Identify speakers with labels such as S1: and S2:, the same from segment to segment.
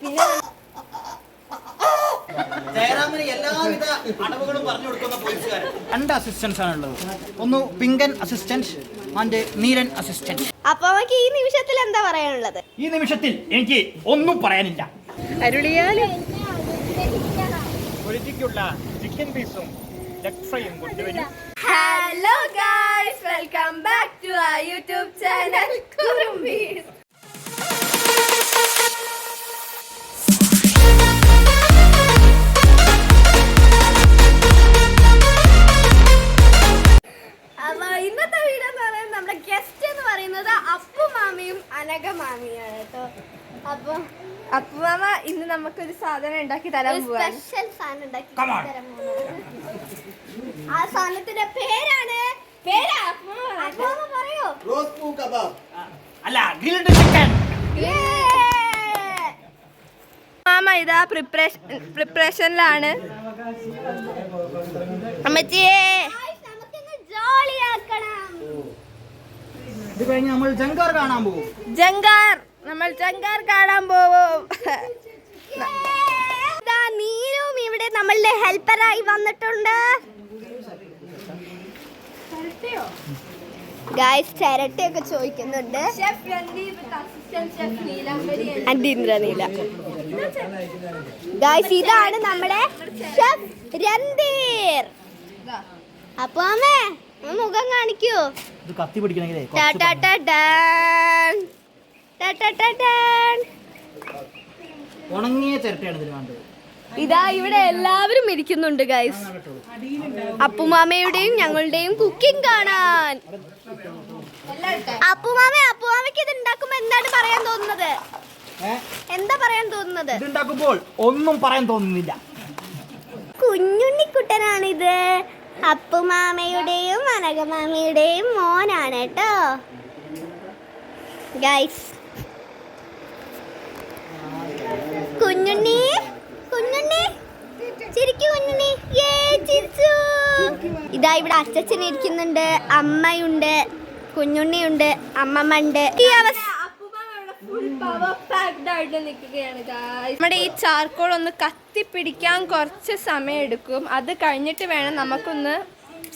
S1: പിന്നെ
S2: ജയറാമിന് എല്ലാവിധ അടവുകളും പറഞ്ഞു കൊടുക്കുന്ന പോലീസുകാരൻ രണ്ട് അസിസ്റ്റൻസ് ആണുള്ളത് ഒന്ന് Pinkan assistant and Neeran assistant
S1: അപ്പൊ നമുക്ക് ഈ നിമിഷത്തിൽ എന്താ പറയാനുള്ളത്?
S2: ഈ നിമിഷത്തിൽ എനിക്ക് ഒന്നും പറയാനില്ല.
S1: അരുളിയാലും.
S2: പൊളിറ്റിക്കുള്ള ചിക്കൻ പീസും ലെഗ് ഫ്രൈയും കൊണ്ടുവരും.
S1: Hello guys welcome back to ആ യൂട്യൂബ് ചാനൽ
S3: ഉണ്ടാക്കി തരാൻ
S1: സ്പെഷ്യൽ സാധനം ഉണ്ടാക്കി
S2: Come on.
S1: തരാൻ ആ സാധനത്തിന്റെ പേരാണ്. പേരാ? പറയോ.
S4: റോസ് പൂ കബാബ്
S2: അല്ല ഗ്രിൽഡ് ചിക്കൻ
S3: മാമ ഇതാ പ്രിപ്പറേഷൻ പ്രിപ്പറേഷനിലാണ് അമ്മച്ചിയേ.
S1: ജോളിയാക്കണം.
S2: നമ്മൾ ജങ്കാർ കാണാൻ പോകും
S3: ജങ്കാർ നമ്മൾ ജങ്കാർ കാണാൻ പോവും.
S1: ഹെൽപ്പറായി വന്നിട്ടുണ്ട്? ഗായ്സ് ചിരട്ടയൊക്കെ ചോദിക്കുന്നുണ്ട്. അന്തീന്ദ്ര നീല. ഗായ്സ് ഇതാണ് നമ്മുടെ ഷെഫ് രന്തീർ അപ്പൊ അമ്മേ മുഖം കാണിക്കൂ.
S2: ഇത് കത്തി പിടിക്കണമെങ്കിലേ
S1: ടാ
S2: കുറച്ച്
S1: ടാ. ടാ ടാ ടാ ടാ.
S2: ഉണങ്ങിയ ചിരട്ടയാണ് ഇതിന് വേണ്ടത്.
S1: ഇതാ ഇവിടെ എല്ലാവരും ഇരിക്കുന്നുണ്ട് ഗൈസ് അപ്പുമാമയുടെയും ഞങ്ങളുടെയും കുക്കിംഗ് കാണാൻ. അപ്പുമാമ അപ്പുമാമയ്ക്ക് ഇത് ഉണ്ടാക്കുമ്പോ എന്താണ് പറയാൻ തോന്നുന്നത്? എന്താ പറയാൻ തോന്നുന്നത്?
S2: ഇത്ണ്ടാക്കുമ്പോൾ ഒന്നും പറയാൻ തോന്നുന്നില്ല.
S1: കുഞ്ഞുണ്ണിക്കുട്ടനാണിത് അപ്പുമാമയുടെയും അനകമാമയുടെയും മോനാണ് കേട്ടോ. ഗൈസ് കുഞ്ഞുണ്ണി കുഞ്ഞുണ്ണി ചിരിക്കു കുഞ്ഞുണ്ണി ഏ ചിരിച്ചു ഇതാ ഇവിടെ അച്ഛൻ ഇരിക്കുന്നുണ്ട്. അമ്മയുണ്ട്. കുഞ്ഞുണ്ണിയുണ്ട്. അമ്മമ്മണ്ട്. ഈ അവസ്ഥ
S3: നമ്മുടെ ഈ ചാർക്കോൾ ഒന്ന് കത്തിപ്പിടിക്കാൻ കുറച്ച് സമയം എടുക്കും അത് കഴിഞ്ഞിട്ട് വേണം നമുക്കൊന്ന്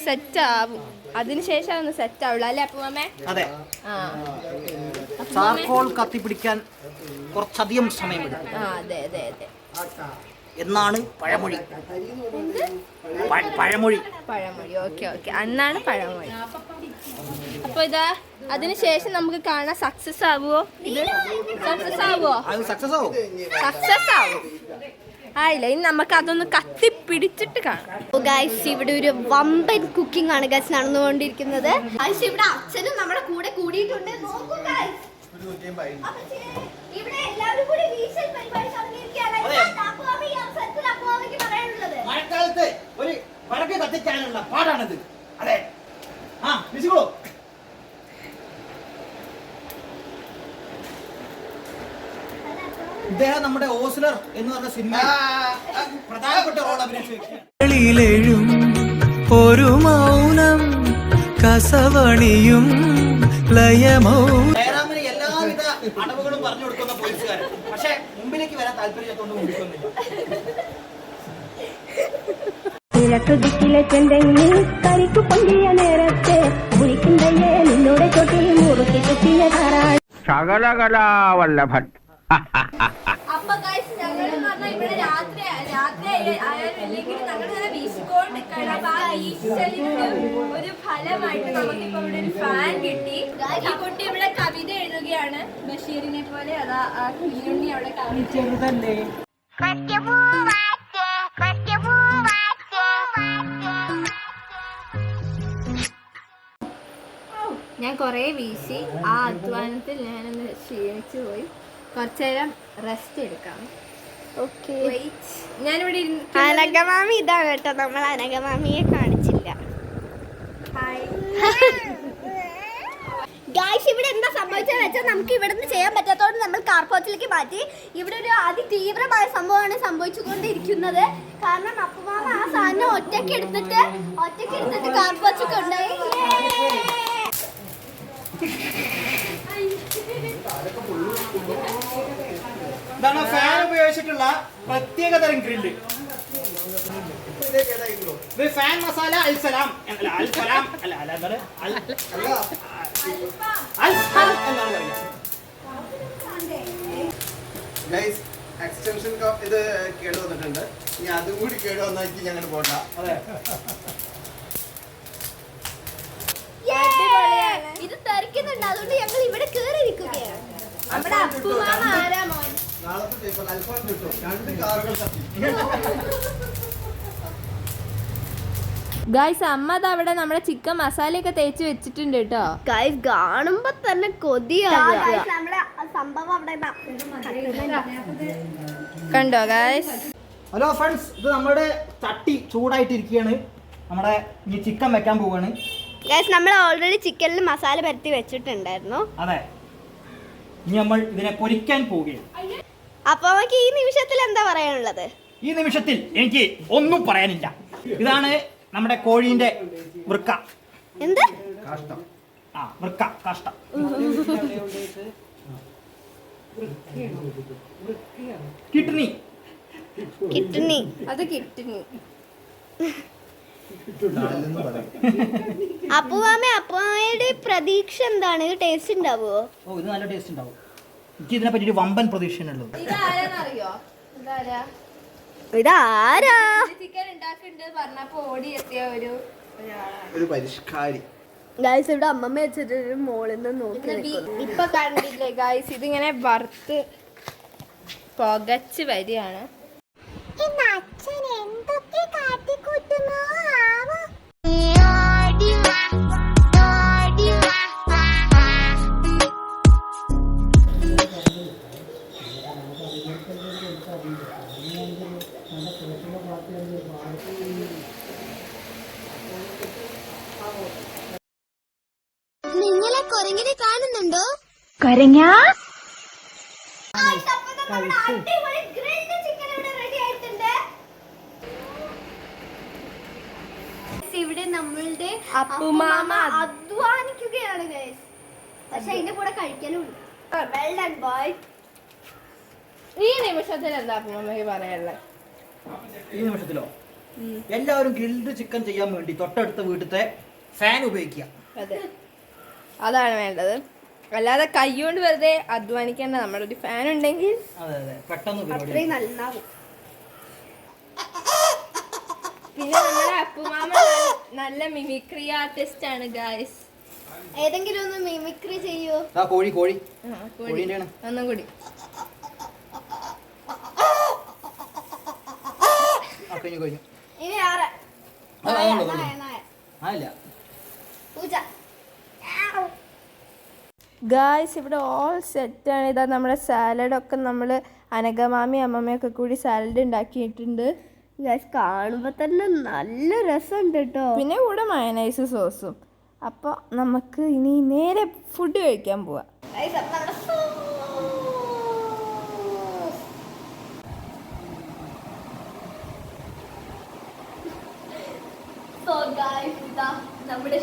S3: സെറ്റ് ആവും. അതിനുശേഷം ഒന്ന് സെറ്റ് ആവുള്ളൂ. അല്ലേ അപ്പൊ മാമേ
S2: അതെ ചാർക്കോൾ കത്തിപ്പിടിക്കാൻ കുറച്ചധികം സമയം
S3: എടുക്കും അതെ അതെ അതെ.
S2: എന്നാണ് പഴമൊഴി. പഴമൊഴി.
S3: പഴമൊഴി. Okay okay. അന്നാണ് പഴമൊഴി. അപ്പൊ ഇതാ അതിനുശേഷം നമുക്ക് കാണാൻ സക്സസ് ആവുമോ ഇത് സക്സസ് ആവുമോ
S2: സക്സസ് ആവും.
S3: സക്സസ് ആവും. ആയില്ല ഇനി നമുക്ക് അതൊന്ന് കത്തിപ്പിടിച്ചിട്ട് കാണാം.
S1: ഗൈസ് ഇവിടെ ഒരു വമ്പൻ കുക്കിംഗ് ആണ് ഗൈസ് നടന്നുകൊണ്ടിരിക്കുന്നത്. ഗൈസ് ഇവിടെ അച്ഛനും നമ്മുടെ കൂടെ കൂടിയിട്ടുണ്ട്. നോക്കൂ ഗൈസ് ഇവിടെ എല്ലാവരും കൂടി വീശൽ പരിപാടി
S2: മഴക്കാലത്ത് ഒരു വടക്ക് കത്തിക്കാനുള്ള പാടാണത്. അതെ. ആ ഇദ്ദേഹം നമ്മുടെ ഓസ്ലർ എന്ന് പറഞ്ഞ സിനിമ പ്രധാനപ്പെട്ട റോൾ അഭിനയിച്ച
S5: ഒരു മൗനം കസവണിയും ലയമൗനം
S2: ജയറാമിന് എല്ലാവിധ അടവുകളും പറഞ്ഞു കൊടുക്കുന്ന പോലീസുകാരൻ പക്ഷെ മുമ്പിൽ വന്നില്ല
S6: കിഴക്കുദിക്കിലെ ചെന്തെങ്ങിൽ കരിക്കു പൊന്തിയ നേരത്തെ കുളിക്കുന്തയ്യെ നിന്നോടെ ചൊട്ടിൽ മുറുക്കി കുത്തിയ താറാൾ
S7: ശകലകലാവല്ലഭൻ.
S3: അപ്പൊ ഗൈസ് ഞങ്ങൾ ഇവിടെ രാത്രി രാത്രി ആയാലും ഇല്ലെങ്കിൽ ഞങ്ങൾ ഇങ്ങനെ അപ്പൊ ആ വീശലിന്റെ ഒരു ഫലമായിട്ട് നമുക്കിപ്പോ ഇവിടെ ഒരു ഫാൻ കിട്ടി. ഈ കുട്ടി ഇവിടെ കവിത എഴുതുകയാണ്. ബഷീറിനെ പോലെ അതാ ആ കുഞ്ഞുണ്ണി അവിടെ ഞാൻ കുറേ വീശി. ആ അധ്വാനത്തിൽ ഞാനൊന്ന് ക്ഷീണിച്ചു പോയി. കുറച്ചു നേരം റെസ്റ്റ് എടുക്കാം. ഞാനിവിടെ ഇതാ
S1: അനഘമാമി ഇതാണ് കേട്ടോ. നമ്മൾ അനകമാമിയെ കാണിച്ചില്ല. ഗായ്സ് ഇവിടെ എന്താ സംഭവിച്ചതെന്ന് വെച്ചാൽ നമുക്ക് ഇവിടെ നിന്ന് ചെയ്യാൻ പറ്റാത്തതുകൊണ്ട് നമ്മൾ കാർപോച്ചിലേക്ക് മാറ്റി. ഇവിടെ ഒരു അതിതീവ്രമായ സംഭവമാണ് സംഭവിച്ചുകൊണ്ടിരിക്കുന്നത്. കാരണം അപ്പുമാമ ആ സാധനം ഒറ്റയ്ക്ക് എടുത്തിട്ട് ഒറ്റയ്ക്ക് എടുത്തിട്ട് കാർപോച്ച് കൊണ്ടുപോയി.
S2: ഇതാണ് ഫാൻ ഉപയോഗിച്ചിട്ടുള്ള പ്രത്യേക തരം ഗ്രില്ല്. ഇത് ഫാൻ മസാല അൽ സലാം അല്ല അൽ സലാം അല്ല അല്ല എന്താണ് അൽ ഫാൻ എന്നാണ്
S4: പറയുന്നത്. എക്സ്റ്റൻഷൻ ഇത് കേട് വന്നിട്ടുണ്ട്. ഇനി അതും കൂടി കേട് വന്നാക്കി ഞങ്ങൾ പോട്ട
S2: അതെ.
S1: ഇത് തെറിക്കുന്നുണ്ട്. അതുകൊണ്ട് ഞങ്ങൾ ഇവിടെ കേറി ഇരിക്കുകയാണ്
S3: നമ്മുടെ അപ്പുമാമ ആരാ
S4: അൽഫാൻ കിട്ടും. രണ്ട് കാറുകൾ തപ്പി.
S3: ഗായ്സ് അമ്മ അത് അവിടെ നമ്മുടെ ചിക്കൻ മസാലയൊക്കെ തേച്ച് വെച്ചിട്ടുണ്ട് കേട്ടോ.
S1: ഗായ്സ് കാണുമ്പോ തന്നെ
S3: കണ്ടോ ഗായ്സ്
S2: ഹലോ ഫ്രണ്ട്സ് ഇത് നമ്മുടെ ചട്ടി ചൂടായിട്ടിരിക്കുകയാണ്. നമ്മുടെ ഈ ചിക്കൻ വെക്കാൻ പോവാണ്
S1: ഗായ്സ് നമ്മൾ ഓൾറെഡി ചിക്കനിൽ മസാല പരത്തി വെച്ചിട്ടുണ്ടായിരുന്നു.
S2: അതെ. ഇനി നമ്മൾ ഇതിനെ പൊരിക്കാൻ പോവുകയാണ്.
S1: അപ്പൊ നമുക്ക് ഈ നിമിഷത്തിൽ എന്താ പറയാനുള്ളത്?
S2: ഈ നിമിഷത്തിൽ എനിക്ക് ഒന്നും പറയാനില്ല. ഇതാണ് നമ്മുടെ കോഴീന്റെ വൃക്ക.
S1: എന്ത്?
S4: കാഷ്ടം.
S2: ആ വൃക്ക കാഷ്ടം. കിഡ്നി.
S1: കിഡ്നി.
S3: അത്
S4: കിഡ്നി.
S1: അപ്പുവാമ അപ്പുവാമയുടെ പ്രതീക്ഷ എന്താണ്? ടേസ്റ്റ് ഉണ്ടാവുമോ
S2: ഓ ഇത് നല്ല ടേസ്റ്റ് ഉണ്ടാവും. എനിക്ക് ഇതിനെ പറ്റി ഒരു വമ്പൻ പ്രതീക്ഷയുള്ളത്
S3: ഇതാരാന്നറിയോ? ഇതാരാ?
S1: ഇതാരാ?
S3: ചിക്കൻ ഉണ്ടാക്കുന്നുണ്ട് പറഞ്ഞപ്പോ ഓടി എത്തിയ ഒരു
S4: ഒരു പരിഷ്കാരി.
S1: ഗൈസ് ഇവിടെ അമ്മമ്മ വെച്ചിട്ട് ഒരു മോളിൽ നിന്ന് നോക്കി നിൽക്കുന്നു.
S3: ഇപ്പൊ കണ്ടില്ലേ ഗായ്സ് ഇതിങ്ങനെ വറുത്ത് പുകച്ച് വരികയാണ്.
S1: കൊരങ്ങിനെ
S6: കരങ്ങ?
S1: ഇവിടെ നമ്മളുടെ
S3: അപ്പുമാമ.
S1: അധ്വാനിക്കുകയാണ് ഗൈസ് പക്ഷെ അതിന്റെ കൂടെ കഴിക്കാനും ഉണ്ട്. വെൽ ഡൺ ബോയ്
S3: ഈ നിമിഷത്തിൽ എന്താ അപ്പുമാമയ്ക്ക് പറയാനുള്ളത്?
S2: ഈ നിമിഷത്തിലോ? എല്ലാവരും ഗ്രിൽഡ് ചിക്കൻ ചെയ്യാൻ വേണ്ടി തൊട്ടടുത്ത വീട്ടിലത്തെ ഫാൻ ഉപയോഗിക്കുക.
S3: അതെ. അതാണ് വേണ്ടത്. അല്ലാതെ കൈകൊണ്ട് വെറുതെ അധ്വാനിക്കേണ്ട നമ്മുടെ ഒരു ഫാൻ ഉണ്ടെങ്കിൽ
S2: അതെ അതെ. പെട്ടെന്ന് പരിപാടി
S1: അത്രയും നന്നാവും.
S3: പിന്നെ നമ്മുടെ അപ്പുമാമ നല്ല- നല്ല മിമിക്രി ആർട്ടിസ്റ്റ് ആണ് ഗായ്സ്
S1: ഏതെങ്കിലും ഒന്ന് മിമിക്രി ചെയ്യോ?
S2: ആ കോഴി കോഴി.
S3: ഒന്നും കൂടി.
S1: ഇനി ആറ്
S2: ആ,
S3: ഗായ്സ് ഇവിടെ ഓൾ സെറ്റാണ് ഇതാ നമ്മുടെ സാലഡൊക്കെ നമ്മൾ അനകമാമി അമ്മമ്മയൊക്കെ കൂടി സാലഡ് ഉണ്ടാക്കിയിട്ടുണ്ട്.
S1: ഗായ്സ് കാണുമ്പോൾ തന്നെ നല്ല രസമുണ്ട് കേട്ടോ
S3: പിന്നെ കൂടെ മയനൈസ് സോസും അപ്പോൾ നമുക്ക് ഇനി നേരെ ഫുഡ് കഴിക്കാൻ പോവാം.
S1: നമ്മുടെ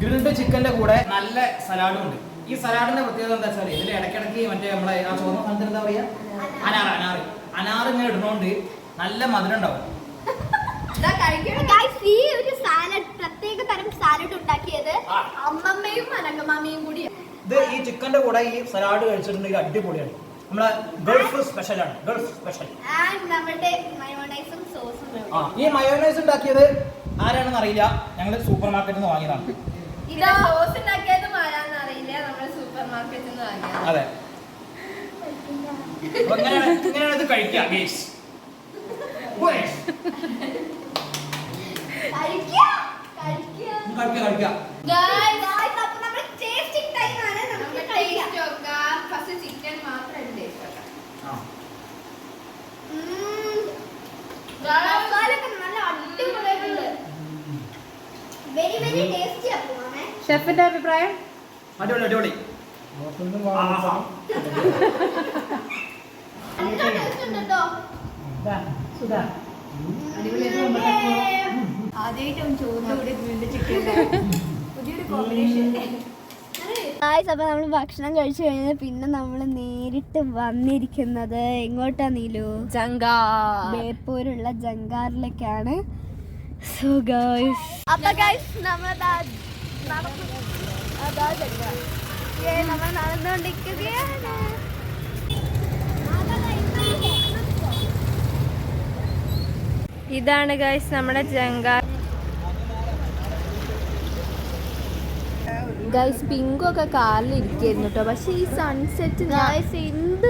S1: ഗ്രിൽഡ്
S2: ചിക്കന്റെ കൂടെ നല്ല സലാഡും ഉണ്ട്. ഈ സലാഡിന്റെ പ്രത്യേകത എന്താ വെച്ചാൽ ഇതിൽ ഇടയ്ക്കിടയ്ക്ക് മറ്റേ നമ്മളെ ആ ചുവന്ന സ്ഥലത്ത് എന്താ പറയാ? അനാറ് അനാറ്. അനാറ് ഇങ്ങനെ ഇടുന്നോണ്ട് നല്ല മധുരം ഉണ്ടാവും.
S1: ഈ ഒരു സാലഡ് പ്രത്യേക തരം സാലഡ് ഉണ്ടാക്കിയത് അമ്മമ്മയും
S2: ഇത് ഈ ചിക്കന്റെ കൂടെ ഈ സലാഡ് കഴിച്ചിട്ടുണ്ടെങ്കിൽ അടിപൊളിയാണ്. നമ്മളെ ഗൾഫ് സ്പെഷ്യലാണ് ഗൾഫ് സ്പെഷ്യൽ ഈ മയോണൈസ് ഉണ്ടാക്കിയത് ആരാണെന്ന് അറിയില്ല. ഞങ്ങൾ സൂപ്പർ മാർക്കറ്റിൽ നിന്ന് വാങ്ങിയതാണ്.
S3: ഇതാ സോസ് ഉണ്ടാക്കിയതും ആരാന്ന് അറിയില്ല. നമ്മൾ സൂപ്പർ മാർക്കറ്റിൽ നിന്ന് വാങ്ങിയത്.
S2: അതെ. അപ്പൊ ഇങ്ങനെയാണ് ഇങ്ങനെയാണ് ഇത് കഴിക്കുക ഗേസ്
S1: കഴിക്കുക കഴിക്കുക
S2: കഴിക്കുക കഴിക്കുക
S1: Guys, അപ്പൊ നമ്മുടെ tasting time ആണ്. നമുക്ക് കഴിക്കാം.
S3: ഫസ്റ്റ് ചിക്കൻ മാത്രം ടേസ്റ്റ്
S2: ആ
S1: ഉം. മസാലയൊക്കെ നല്ല അടിപൊളിയായിട്ടുണ്ട്. Very, very tasty അപ്പൊ മാമേ.
S3: ഷെഫിന്റെ അഭിപ്രായം?
S2: അടിപൊളി അടിപൊളി.
S8: ഗായ്സ് അപ്പൊ നമ്മൾ ഭക്ഷണം കഴിച്ചു കഴിഞ്ഞാൽ പിന്നെ നമ്മൾ നേരിട്ട് വന്നിരിക്കുന്നത് എങ്ങോട്ടാ നീലു?
S3: ജങ്കാർ
S8: ബേപ്പൂരുള്ള ജങ്കാറിലേക്കാണ്. സോ ഗൈസ് അപ്പൊ ഗൈസ് നമ്മൾ നമ്മൾ
S3: ഇതാണ് ഗൈസ് നമ്മുടെ ജങ്കാ ഗൈസ് പിങ്കൊക്കെ കാറിൽ ഇരിക്കായിരുന്നു കേട്ടോ പക്ഷെ ഈ സൺസെറ്റ്
S8: എന്ത്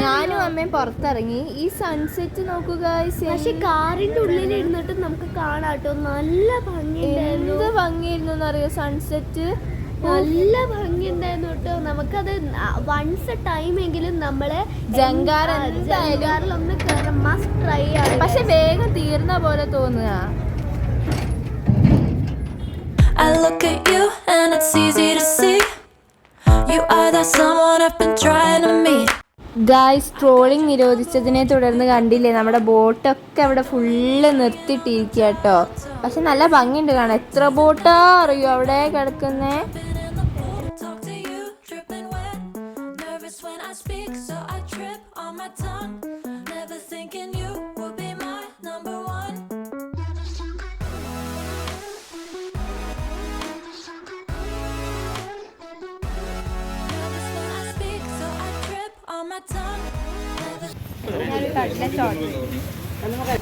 S3: ഞാനും അമ്മയും പുറത്തിറങ്ങി. ഈ സൺസെറ്റ് നോക്കുക ഗൈസ്
S8: പക്ഷെ കാറിന്റെ ഉള്ളിൽ ഇരുന്നിട്ട് നമുക്ക് കാണാട്ടോ നല്ല ഭംഗി
S3: എന്ത് ഭംഗിയായിരുന്നു എന്നറിയോ സൺസെറ്റ്
S8: നല്ല ഭംഗി ഉണ്ടായിരുന്നു കേട്ടോ നമുക്കത് വൺസ് ടൈം എങ്കിലും നമ്മളെ ജങ്കാറിൽ ഒന്ന് കയറാൻ മസ്റ്റ് ട്രൈ ആണ്
S3: പക്ഷെ വേഗം തീർന്ന പോലെ തോന്നുക.
S9: I look at you and it's easy to see. You are that someone I've been trying to meet.
S3: Guys trolling നിരോധിച്ചതിനെ തുടർന്ന് കണ്ടില്ലേ നമ്മുടെ ബോട്ടൊക്കെ അവിടെ ഫുള്ള് നിർത്തിയിട്ടിരിക്കുക കേട്ടോ പക്ഷെ നല്ല ഭംഗിയുണ്ട് കാണാൻ എത്ര ബോട്ടാ അറിയോ അവിടെ കിടക്കുന്നേ
S9: when I speak, so I trip on my tongue.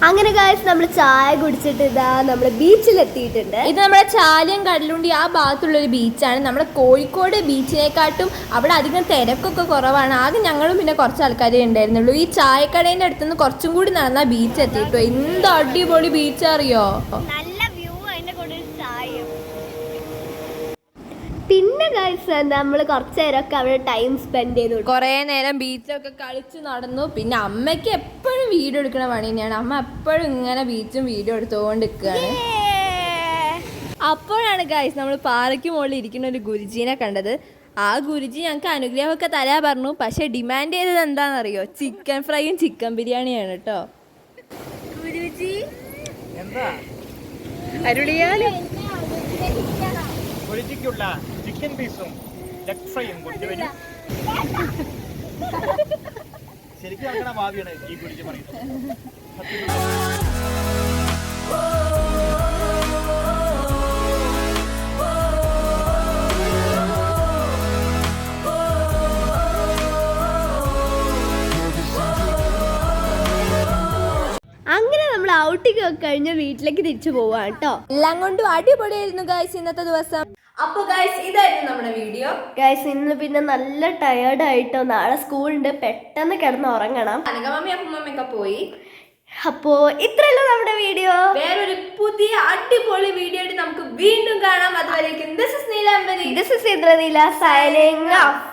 S8: അങ്ങനെ കാര്യം നമ്മൾ ചായ കുടിച്ചിട്ട് ഇതാ നമ്മൾ ബീച്ചിൽ എത്തിയിട്ടുണ്ട്
S3: ഇത് നമ്മുടെ ചാലിയം കടലുണ്ടി ആ ഭാഗത്തുള്ള ഒരു ബീച്ചാണ്. നമ്മുടെ കോഴിക്കോട് ബീച്ചിനെക്കാട്ടും അവിടെ അധികം തിരക്കൊക്കെ കുറവാണ്. ആകെ ഞങ്ങളും പിന്നെ കുറച്ച് ആൾക്കാരേ ഉണ്ടായിരുന്നുള്ളൂ. ഈ ചായക്കടേന്റെ അടുത്തുനിന്ന് കുറച്ചും കൂടി നടന്നാൽ ബീച്ച് എത്തിയിട്ടോ എന്ത് അടിപൊളി ബീച്ച് അറിയോ
S8: നല്ല വ്യൂ അതിന്റെ കൂടെ ഒരു ചായയും പിന്നെ ഗൈസ് നമ്മൾ കുറച്ച് നേരമൊക്കെ അവിടെ ടൈം സ്പെൻഡ് ചെയ്തു.
S3: കുറേ നേരം ബീച്ചിലൊക്കെ കളിച്ച് നടന്നു. പിന്നെ അമ്മയ്ക്ക് എപ്പോഴും വീഡിയോ എടുക്കണ പണി തന്നെയാണ്. അമ്മ എപ്പോഴും ഇങ്ങനെ ബീച്ചും വീഡിയോ എടുത്തുകൊണ്ട് നിൽക്കുകയാണ് അപ്പോഴാണ് ഗൈസ് നമ്മൾ പാറയ്ക്ക് മുകളിൽ ഇരിക്കുന്ന ഒരു ഗുരുജീനെ കണ്ടത്. ആ ഗുരുജി ഞങ്ങൾക്ക് അനുഗ്രഹമൊക്കെ തരാ പറഞ്ഞു. പക്ഷേ ഡിമാൻഡ് ചെയ്തത് എന്താണെന്നറിയോ? ചിക്കൻ ഫ്രൈയും ചിക്കൻ ബിരിയാണിയാണ് കേട്ടോ
S8: ഗുരുജി.
S2: എന്താ?
S3: അരുളിയാലും.
S2: ഒഴിച്ചിക്കുള്ള ചിക്കൻ പീസും ലെഗ് ഫ്രൈയും കൊണ്ടുവരും ശരിക്കും അങ്ങനെ ഭാവിയാണ് ഈ കുടിച്ച് പറയുന്നത്.
S8: അങ്ങനെ നമ്മൾ ഔട്ടിങ് ഒക്കെ കഴിഞ്ഞ് വീട്ടിലേക്ക് തിരിച്ചു പോവാണ് കേട്ടോ.
S3: എല്ലാം കൊണ്ടും അടിപൊളിയായിരുന്നു ഗായ്സ് ഇന്നത്തെ ദിവസം. അപ്പോൾ ഗൈസ് ഇതായിരുന്നു നമ്മുടെ വീഡിയോ
S8: ഗൈസ് ഇന്ന് പിന്നെ നല്ല ടയേർഡ് ആയിട്ടോ? നാളെ സ്കൂളുണ്ട്. പെട്ടെന്ന് കിടന്ന് ഉറങ്ങണം.
S3: അനകമമ്മി അപ്പമ്മയൊക്കെ പോയി.
S8: അപ്പോ ഇത്രയല്ലോ നമ്മുടെ വീഡിയോ
S3: വേറൊരു പുതിയ അടിപൊളി വീഡിയോ ആയിട്ട് നമുക്ക് വീണ്ടും കാണാം. അതുവരേക്കും. This is Neelambari
S8: this is Indraneela signing off